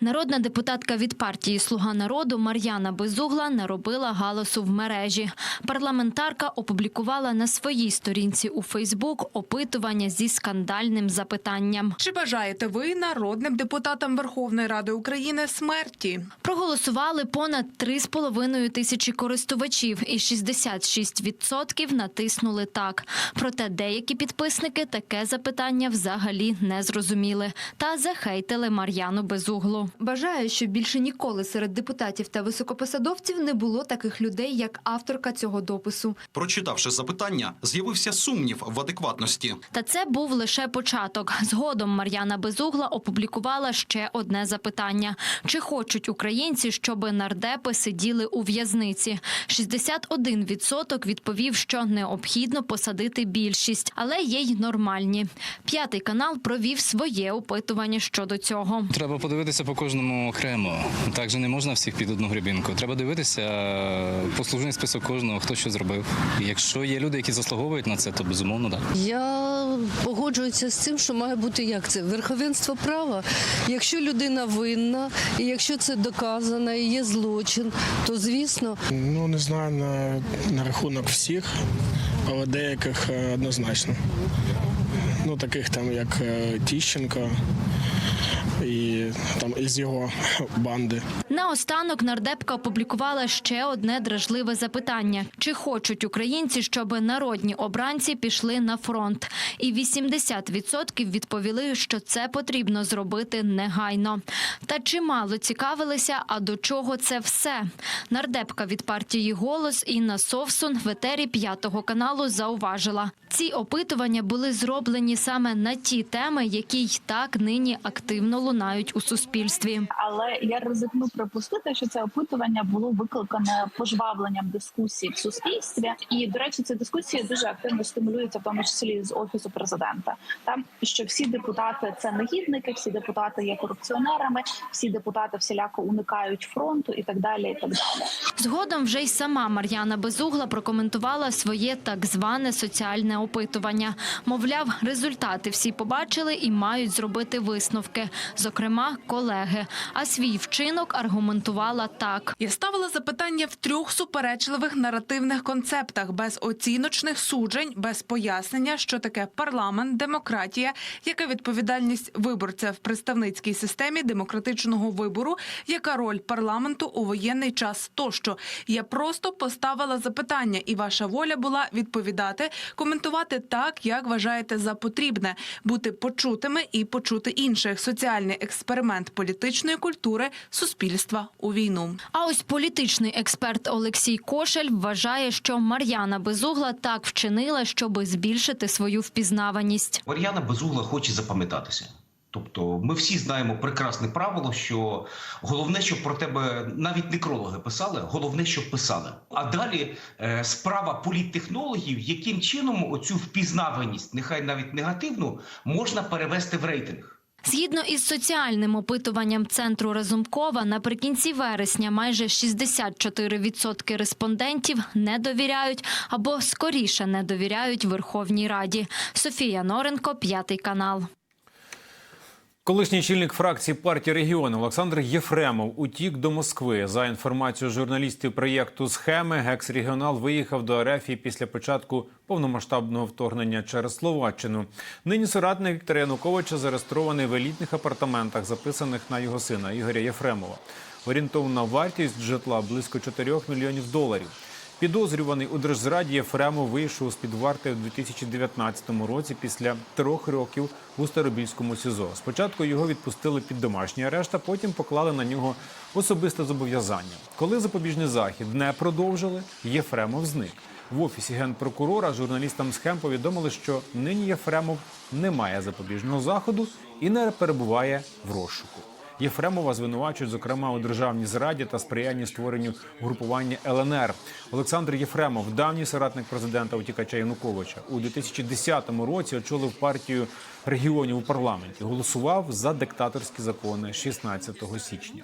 Народна депутатка від партії Слуга народу Мар'яна Безугла наробила галасу в мережі. Парламентарка опублікувала на своїй сторінці у Фейсбук опитування зі скандальним запитанням. Чи бажаєте ви народним депутатам Верховної Ради України смерті? Проголосували понад 3,5 тисячі користувачів, і 66% натиснули так. Проте деякі підписники таке запитання взагалі не зрозуміли та захейтили Мар'яну Безуглу. Бажаю, щоб більше ніколи серед депутатів та високопосадовців не було таких людей, як авторка цього допису. Прочитавши запитання, з'явився сумнів в адекватності. Та це був лише початок. Згодом Мар'яна Безугла опублікувала ще одне запитання: чи хочуть українці, щоб нардепи сиділи у в'язниці? 61% відповів, що необхідно посадити більшість, але є й нормальні. П'ятий канал провів своє опитування щодо цього. Треба подивитися по кожному окремо. Так же не можна всіх під одну грібінку. Треба дивитися е, послужний список кожного, хто що зробив. І якщо є люди, які заслуговують на це, то безумовно так. Я погоджуюся з цим, що має бути як це верховенство права. Якщо людина винна, і якщо це доказано, і є злочин, то звісно Ну, не знаю на, на рахунок всіх, але деяких е, однозначно. Ну, таких там, як е, Тіщенко і там із його банди. Наостанок нардепка опублікувала ще одне дражливе запитання: чи хочуть українці, щоб народні обранці пішли на фронт? І 80% відповіли, що це потрібно зробити негайно. Та чимало цікавилися, а до чого це все? Нардепка від партії Голос Інна Совсун в етері п'ятого каналу зауважила: ці опитування були зроблені саме на ті теми, які й так нині активно лунають у суспільстві. але я ризикну припустити, що це опитування було викликане пожвавленням дискусії в суспільстві. І до речі, ці дискусії дуже активно стимулюються, в тому числі з офісу президента. Там що всі депутати це негідники, всі депутати є корупціонерами, всі депутати всіляко уникають фронту і так далі. І так далі. Згодом вже й сама Мар'яна Безугла прокоментувала своє так зване соціальне опитування. Мовляв, результати всі побачили і мають зробити висновки, зокрема колеги. А свій вчинок аргументувала так. Я ставила запитання в трьох суперечливих наративних концептах без оціночних суджень, без пояснення, що таке парламент, демократія, яка відповідальність виборця в представницькій системі демократичного вибору, яка роль парламенту у воєнний час тощо. Я просто поставила запитання, і ваша воля була відповідати, коментувати так, як вважаєте за потрібне, бути почутими і почути інших. Соціальний експеримент політичної культури суспільства у війну. А ось політичний експерт Олексій Кошель вважає, що Мар'яна Безугла так вчинила, щоби збільшити свою впізнаваність. Мар'яна Безугла хоче запам'ятатися. Тобто, ми всі знаємо прекрасне правило, що головне, щоб про тебе навіть некрологи писали, головне, щоб писали. А далі е, справа політтехнологів, яким чином оцю впізнаваність, нехай навіть негативну, можна перевести в рейтинг. Згідно із соціальним опитуванням центру Разумкова, наприкінці вересня майже 64% респондентів не довіряють або скоріше не довіряють Верховній Раді. Софія Норенко, п'ятий канал. Колишній чільник фракції партії регіону Олександр Єфремов утік до Москви. За інформацією журналістів проєкту схеми, гекс-регіонал виїхав до РФ після початку повномасштабного вторгнення через Словаччину. Нині соратник Віктора Януковича зареєстрований в елітних апартаментах, записаних на його сина Ігоря Єфремова. Орієнтовна вартість житла близько 4 мільйонів доларів. Підозрюваний у держзраді Єфремов вийшов з під варти у 2019 році після трьох років у Старобільському СІЗО. Спочатку його відпустили під домашній арешт, а потім поклали на нього особисте зобов'язання. Коли запобіжний захід не продовжили, Єфремов зник. В офісі генпрокурора журналістам схем повідомили, що нині Єфремов не має запобіжного заходу і не перебуває в розшуку. Єфремова звинувачують, зокрема, у державній зраді та сприянні створенню групування ЛНР. Олександр Єфремов, давній соратник президента утікача Януковича, у 2010 році очолив партію регіонів у парламенті. Голосував за диктаторські закони 16 січня.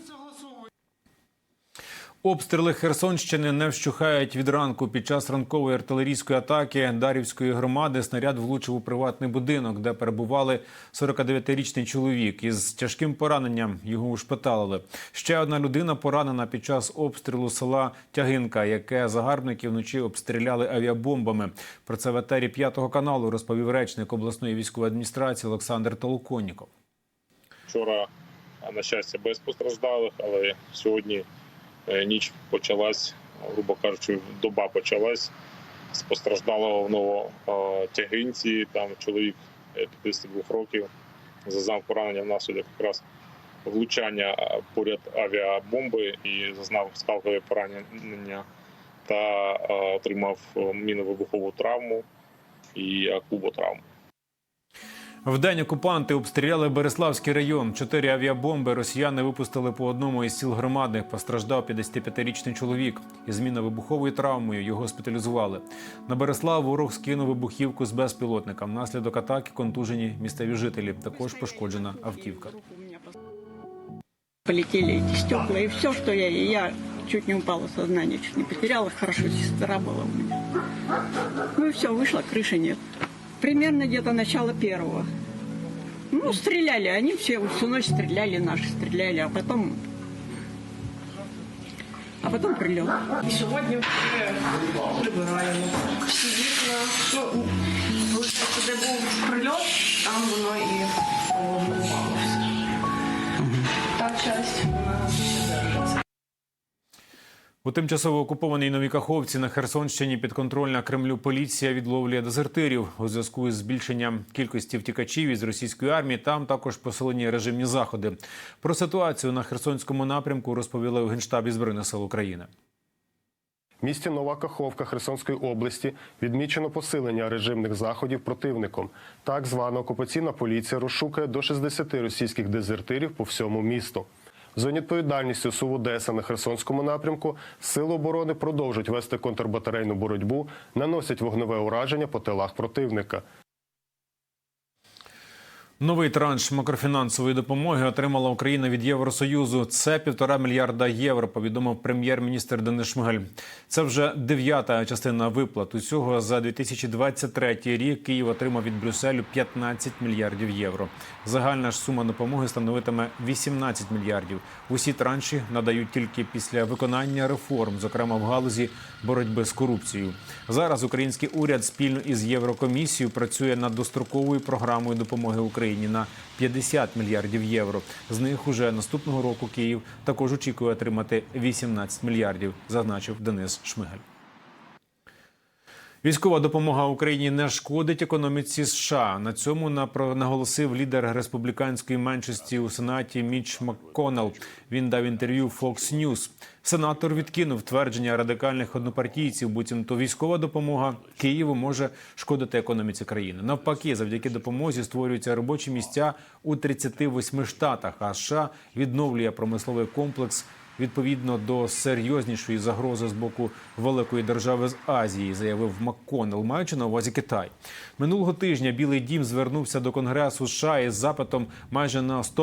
Обстріли Херсонщини не вщухають від ранку. Під час ранкової артилерійської атаки Дарівської громади снаряд влучив у приватний будинок, де перебували 49-річний чоловік. Із тяжким пораненням його ушпиталили. Ще одна людина поранена під час обстрілу села Тягинка, яке загарбники вночі обстріляли авіабомбами. Про це в етері п'ятого каналу розповів речник обласної військової адміністрації Олександр Толоконніков. Вчора, на щастя, без постраждалих, але сьогодні ніч почалась, грубо кажучи, доба почалась з постраждалого в Новотягинці. Там чоловік е, 52 років зазнав поранення внаслідок якраз влучання е, поряд авіабомби і зазнав скалкове поранення та е, отримав е, міновибухову травму і куботравму. Вдень окупанти обстріляли Береславський район. Чотири авіабомби росіяни випустили по одному із сіл громади. Постраждав 55-річний чоловік. Із мінно-вибуховою травмою його госпіталізували. На Береслав ворог скинув вибухівку з безпілотника. Внаслідок атаки контужені місцеві жителі. Також пошкоджена автівка. Полетели эти стекла, и все, что я... Я чуть не упала, сознание чуть не потеряла. Хорошо, сестра была у меня. Ну и все, вышла, крыши нет. Примерно где-то начало первого. Ну, стреляли, они все всю ночь стреляли, наши стреляли, а потом... А потом прилет. Сьогодні вже прибираємо всі вікна. Ну, виходить, де був прильот, там воно і положено все. Та часть вона ще держиться. У тимчасово окупованій Новій Каховці на Херсонщині підконтрольна Кремлю поліція відловлює дезертирів у зв'язку з збільшенням кількості втікачів із російської армії. Там також посилені режимні заходи. Про ситуацію на Херсонському напрямку розповіли у генштабі збройних сил України. В місті Нова Каховка Херсонської області відмічено посилення режимних заходів противником. Так звана окупаційна поліція розшукує до 60 російських дезертирів по всьому місту. В зоні відповідальності СУВ Одеса на Херсонському напрямку сили оборони продовжують вести контрбатарейну боротьбу, наносять вогневе ураження по тилах противника. Новий транш макрофінансової допомоги отримала Україна від Євросоюзу. Це півтора мільярда євро. Повідомив прем'єр-міністр Денис Шмигаль. Це вже дев'ята частина виплат. Усього за 2023 рік Київ отримав від Брюсселю 15 мільярдів євро. Загальна ж сума допомоги становитиме 18 мільярдів. Усі транші надають тільки після виконання реформ, зокрема в галузі боротьби з корупцією. Зараз український уряд спільно із Єврокомісією працює над достроковою програмою допомоги Україні на 50 мільярдів євро. З них уже наступного року Київ також очікує отримати 18 мільярдів, зазначив Денис Шмигаль. Військова допомога Україні не шкодить економіці США. На цьому наголосив лідер республіканської меншості у сенаті Міч МакКоннелл. Він дав інтерв'ю Fox News. Сенатор відкинув твердження радикальних однопартійців, буцімто військова допомога Києву може шкодити економіці країни. Навпаки, завдяки допомозі створюються робочі місця у 38 штатах. А США відновлює промисловий комплекс відповідно до серйознішої загрози з боку великої держави з Азії, заявив Макконел, маючи на увазі Китай. Минулого тижня Білий Дім звернувся до Конгресу США із запитом майже на 100